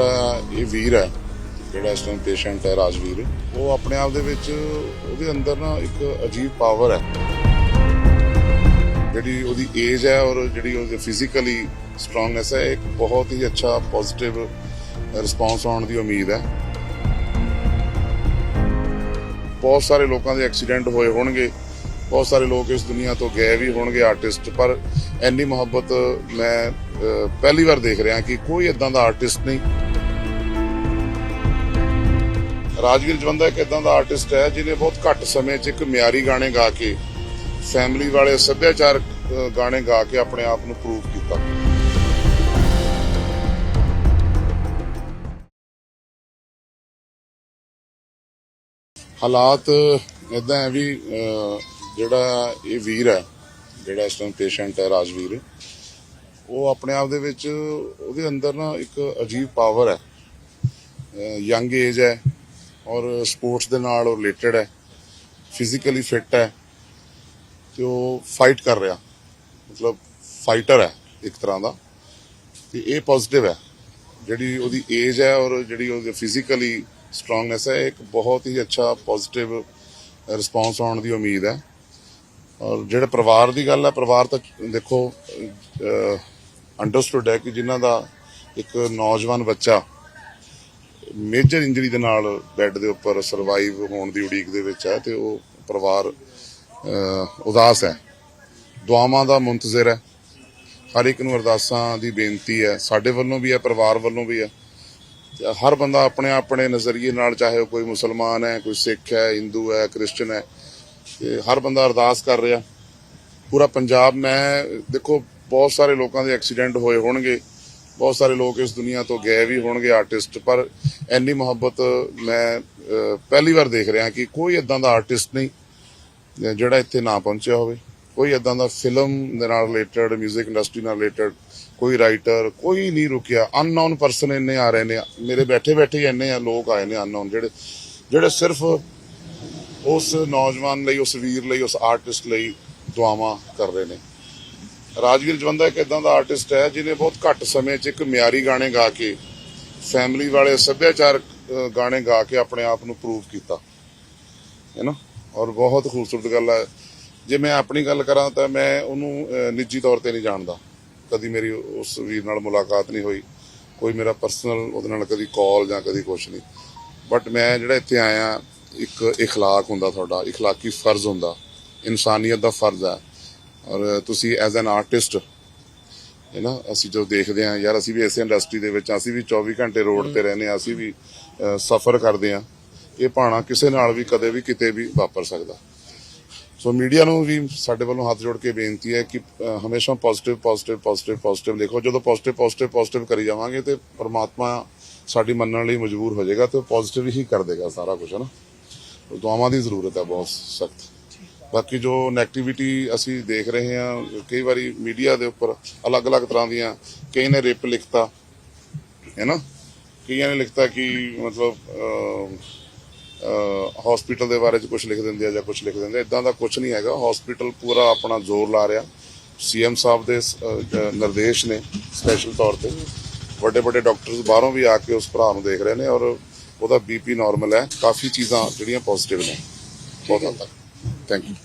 ਜਿਹੜਾ ਇਹ ਵੀਰ ਹੈ, ਜਿਹੜਾ ਇਸ ਟਾਈਮ ਪੇਸ਼ੈਂਟ ਹੈ ਰਾਜਵੀਰ, ਉਹ ਆਪਣੇ ਆਪ ਦੇ ਵਿੱਚ ਉਹਦੇ ਅੰਦਰ ਨਾ ਇੱਕ ਅਜੀਬ ਪਾਵਰ ਹੈ। ਜਿਹੜੀ ਉਹਦੀ ਏਜ ਹੈ ਔਰ ਜਿਹੜੀ ਉਹਦੀ ਫਿਜ਼ੀਕਲੀ ਸਟਰੋਂਗਨੈਸ ਹੈ, ਇੱਕ ਬਹੁਤ ਹੀ ਅੱਛਾ ਪੋਜ਼ਿਟਿਵ ਰਿਸਪੌਂਸ ਆਉਣ ਦੀ ਉਮੀਦ ਹੈ। ਬਹੁਤ ਸਾਰੇ ਲੋਕਾਂ ਦੇ ਐਕਸੀਡੈਂਟ ਹੋਏ ਹੋਣਗੇ। ਬਹੁਤ ਸਾਰੇ ਲੋਕ ਇਸ ਦੁਨੀਆ ਤੋਂ ਗਏ ਵੀ ਹੋਣਗੇ ਆਰਟਿਸਟ ਪਰ ਇੰਨੀ ਮੁਹੱਬਤ ਮੈਂ ਪਹਿਲੀ ਵਾਰ ਦੇਖ ਰਿਹਾ ਕਿ ਕੋਈ ਇਦਾਂ ਦਾ ਆਰਟਿਸਟ ਨਹੀਂ। ਰਾਜਵੀਰ ਜਵੰਦਾ ਇੱਕ ਇਦਾਂ ਦਾ ਆਰਟਿਸਟ ਹੈ ਜਿਹਨੇ ਬਹੁਤ ਘੱਟ ਸਮੇਂ 'ਚ ਇੱਕ ਮਿਆਰੀ ਗਾਣੇ ਗਾ ਕੇ ਫੈਮਿਲੀ ਵਾਲੇ ਸੱਭਿਆਚਾਰਕ ਗਾਣੇ ਗਾ ਕੇ ਆਪਣੇ ਆਪ ਨੂੰ ਪ੍ਰੂਵ ਕੀਤਾ। ਹਾਲਾਤ ਇਦਾਂ ਹੈ ਵੀ ਜਿਹੜਾ ਇਹ ਵੀਰ ਹੈ, ਜਿਹੜਾ ਇਸ ਟਾਈਮ ਪੇਸ਼ੈਂਟ ਹੈ ਰਾਜਵੀਰ, ਉਹ ਆਪਣੇ ਆਪ ਦੇ ਵਿੱਚ ਉਹਦੇ ਅੰਦਰ ਨਾ ਇੱਕ ਅਜੀਬ ਪਾਵਰ ਹੈ। ਯੰਗ ਏਜ ਹੈ। ਔਰ ਸਪੋਰਟਸ ਦੇ ਨਾਲ ਉਹ ਰਿਲੇਟਡ ਹੈ ਫਿਜ਼ੀਕਲੀ ਫਿੱਟ ਹੈ ਤੇ ਉਹ ਫਾਈਟ ਕਰ ਰਿਹਾ, ਮਤਲਬ ਫਾਈਟਰ ਹੈ ਇੱਕ ਤਰ੍ਹਾਂ ਦਾ ਤੇ ਇਹ ਪੋਜ਼ਿਟਿਵ ਹੈ। ਜਿਹੜੀ ਉਹਦੀ ਏਜ ਹੈ ਔਰ ਜਿਹੜੀ ਉਹਦੀ ਫਿਜ਼ੀਕਲੀ ਸਟਰੋਂਗਨੈਸ ਹੈ ਇੱਕ ਬਹੁਤ ਹੀ ਅੱਛਾ ਪੋਜ਼ਿਟਿਵ ਰਿਸਪੌਂਸ ਆਉਣ ਦੀ ਉਮੀਦ ਹੈ। ਔਰ ਜਿਹੜੇ ਪਰਿਵਾਰ ਦੀ ਗੱਲ ਹੈ, ਪਰਿਵਾਰ ਤਾਂ ਦੇਖੋ ਅੰਡਰਸਟੂਡ ਹੈ ਕਿ ਜਿਨ੍ਹਾਂ ਦਾ ਇੱਕ ਨੌਜਵਾਨ ਬੱਚਾ ਮੇਜਰ ਇੰਜਰੀ ਦੇ ਨਾਲ ਬੈੱਡ ਦੇ ਉੱਪਰ ਸਰਵਾਈਵ ਹੋਣ ਦੀ ਉਡੀਕ ਦੇ ਵਿੱਚ ਹੈ ਤੇ ਉਹ ਪਰਿਵਾਰ ਉਦਾਸ ਹੈ। ਦੁਆਵਾਂ ਦਾ ਮੁੰਤਜ਼ਰ ਹੈ। ਹਰ ਇੱਕ ਨੂੰ ਅਰਦਾਸਾਂ ਦੀ ਬੇਨਤੀ ਹੈ। ਸਾਡੇ ਵੱਲੋਂ ਵੀ ਹੈ, ਪਰਿਵਾਰ ਵੱਲੋਂ ਵੀ ਹੈ। ਹਰ ਬੰਦਾ ਆਪਣੇ ਆਪਣੇ ਨਜ਼ਰੀਏ ਨਾਲ ਚਾਹੇ ਉਹ ਕੋਈ ਮੁਸਲਮਾਨ ਹੈ, ਕੋਈ ਸਿੱਖ ਹੈ, ਹਿੰਦੂ ਹੈ, ਕ੍ਰਿਸਚਨ ਹੈ, ਤੇ ਹਰ ਬੰਦਾ ਅਰਦਾਸ ਕਰ ਰਿਹਾ। ਪੂਰਾ ਪੰਜਾਬ ਮੈਂ, ਦੇਖੋ, ਬਹੁਤ ਸਾਰੇ ਲੋਕਾਂ ਦੇ ਐਕਸੀਡੈਂਟ ਹੋਏ ਹੋਣਗੇ। ਬਹੁਤ ਸਾਰੇ ਲੋਕ ਇਸ ਦੁਨੀਆ ਤੋਂ ਗਏ ਵੀ ਹੋਣਗੇ ਆਰਟਿਸਟ ਪਰ ਇੰਨੀ ਮੁਹੱਬਤ ਮੈਂ ਪਹਿਲੀ ਵਾਰ ਦੇਖ ਰਿਹਾ ਕਿ ਕੋਈ ਇਦਾਂ ਦਾ ਆਰਟਿਸਟ ਨਹੀਂ ਜਿਹੜਾ ਇੱਥੇ ਨਾ ਪਹੁੰਚਿਆ ਹੋਵੇ। ਕੋਈ ਇਦਾਂ ਦਾ ਫਿਲਮ ਦੇ ਨਾਲ ਰਿਲੇਟਡ 뮤직 ਇੰਡਸਟਰੀ ਨਾਲ ਰਿਲੇਟਡ ਕੋਈ ਰਾਈਟਰ ਕੋਈ ਨਹੀਂ ਰੁਕਿਆ। ਅਨਨੋਨ ਪਰਸਨ ਇੰਨੇ ਆ ਰਹੇ ਨੇ। ਮੇਰੇ ਬੈਠੇ ਬੈਠੇ ਇੰਨੇ ਆ ਲੋਕ ਆਏ ਨੇ ਅਨਨੋਨ ਜਿਹੜੇ ਜਿਹੜੇ ਸਿਰਫ ਉਸ ਨੌਜਵਾਨ ਲਈ, ਉਸ ਵੀਰ ਲਈ, ਉਸ ਆਰਟਿਸਟ ਲਈ ਦੁਆਵਾਂ ਕਰ ਰਹੇ ਨੇ। ਰਾਜਵੀਰ ਜਵੰਦਾ ਇੱਕ ਇਦਾਂ ਦਾ ਆਰਟਿਸਟ ਹੈ ਜਿਹਨੇ ਬਹੁਤ ਘੱਟ ਸਮੇਂ 'ਚ ਇੱਕ ਮਿਆਰੀ ਗਾਣੇ ਗਾ ਕੇ ਫੈਮਿਲੀ ਵਾਲੇ ਸੱਭਿਆਚਾਰਕ ਅਹ, ਗਾਣੇ ਗਾ ਕੇ ਆਪਣੇ ਆਪ ਨੂੰ ਪ੍ਰੂਵ ਕੀਤਾ ਹੈ ਨਾ ਔਰ ਬਹੁਤ ਖੂਬਸੂਰਤ ਗੱਲ ਹੈ ਜੇ ਮੈਂ ਆਪਣੀ ਗੱਲ ਕਰਾਂ ਤਾਂ ਮੈਂ ਉਹਨੂੰ ਅਹ, ਨਿੱਜੀ ਤੌਰ ਤੇ ਨਹੀਂ ਜਾਣਦਾ ਕਦੀ ਮੇਰੀ ਉਸ ਵੀਰ ਨਾਲ ਮੁਲਾਕਾਤ ਨਹੀਂ ਹੋਈ ਕੋਈ ਮੇਰਾ ਪਰਸਨਲ ਉਹਦੇ ਨਾਲ ਕਦੀ ਕਾਲ ਜਾਂ ਕਦੀ ਕੁਝ ਨਹੀਂ ਬਟ ਮੈਂ ਜਿਹੜਾ ਇੱਥੇ ਆਇਆ ਇੱਕ اخلاق ਹੁੰਦਾ ਤੁਹਾਡਾ اخلاقی ਫਰਜ਼ ਹੁੰਦਾ ਇਨਸਾਨੀਅਤ ਦਾ ਫਰਜ਼ ਹੈ ਔਰ ਤੁਸੀਂ ਐਜ਼ ਐਨ ਆਰਟਿਸਟ ਹੈ ਨਾ ਅਸੀਂ ਜੋ ਦੇਖਦੇ ਹਾਂ ਯਾਰ ਅਸੀਂ ਵੀ ਇਸੇ ਇੰਡਸਟਰੀ ਦੇ ਵਿੱਚ ਅਸੀਂ ਵੀ 24 ਘੰਟੇ ਰੋਡ ਤੇ ਰਹਿੰਦੇ ਹਾਂ ਅਸੀਂ ਵੀ ਸਫ਼ਰ ਕਰਦੇ ਹਾਂ। ਇਹ ਭਾਣਾ ਕਿਸੇ ਨਾਲ ਵੀ ਕਦੇ ਵੀ ਕਿਤੇ ਵੀ ਵਾਪਰ ਸਕਦਾ। ਸੋ ਮੀਡੀਆ ਨੂੰ ਵੀ ਸਾਡੇ ਵੱਲੋਂ ਹੱਥ ਜੋੜ ਕੇ ਬੇਨਤੀ ਹੈ ਕਿ ਹਮੇਸ਼ਾ ਪੋਜ਼ਿਟਿਵ ਪੋਜ਼ਿਟਿਵ ਪੋਜ਼ਿਟਿਵ ਪੋਜ਼ਿਟਿਵ ਦੇਖੋ। ਜਦੋਂ ਪੋਜ਼ਿਟਿਵ ਪੋਜ਼ਿਟਿਵ ਪੋਜ਼ਿਟਿਵ ਕਰੀ ਜਾਵਾਂਗੇ ਤੇ ਪਰਮਾਤਮਾ ਸਾਡੀ ਮੰਨਣ ਲਈ ਮਜਬੂਰ ਹੋ ਜਾਏਗਾ ਤੇ ਪੋਜ਼ਿਟਿਵ ਹੀ ਕਰ ਦੇਗਾ ਸਾਰਾ ਕੁਝ ਹੈ ਨਾ? ਦੁਆਵਾਂ ਦੀ ਜ਼ਰੂਰਤ ਹੈ ਬਹੁਤ ਸਖਤ। ਬਾਕੀ ਜੋ ਨੈਗੇਟਿਵਿਟੀ ਅਸੀਂ ਦੇਖ ਰਹੇ ਹਾਂ ਕਈ ਵਾਰੀ ਮੀਡੀਆ ਦੇ ਉੱਪਰ ਅਲੱਗ-ਅਲੱਗ ਤਰ੍ਹਾਂ ਦੀਆਂ ਕਈ ਨੇ ਰਿਪ ਲਿਖਤਾ ਹੈ ਨਾ? ਕਈਆਂ ਨੇ ਲਿਖਤਾ ਕਿ ਮਤਲਬ ਹਸਪੀਟਲ ਦੇ ਬਾਰੇ ਚ ਕੁਝ ਲਿਖ ਦਿੰਦੇ ਆ ਜਾਂ ਕੁਝ ਲਿਖ ਦਿੰਦੇ ਇਦਾਂ ਦਾ ਕੁਝ ਨਹੀਂ ਹੈਗਾ। ਹਸਪੀਟਲ ਪੂਰਾ ਆਪਣਾ ਜ਼ੋਰ ਲਾ ਰਿਹਾ। ਸੀਐਮ ਸਾਹਿਬ ਦੇ ਨਿਰਦੇਸ਼ ਨੇ ਸਪੈਸ਼ਲ ਤੌਰ ਤੇ। ਵੱਡੇ ਵੱਡੇ ਡਾਕਟਰਸ ਬਾਹਰੋਂ ਵੀ ਆ ਕੇ ਉਸ ਭਰਾ ਨੂੰ ਦੇਖ ਰਹੇ ਨੇ ਔਰ ਉਹਦਾ ਬੀਪੀ ਨਾਰਮਲ ਹੈ। ਕਾਫੀ ਚੀਜ਼ਾਂ ਜਿਹੜੀਆਂ ਪੋਜ਼ਿਟਿਵ ਨੇ। ਬਹੁਤ ਹੱਦ ਤੱਕ ਥੈਂਕ ਯੂ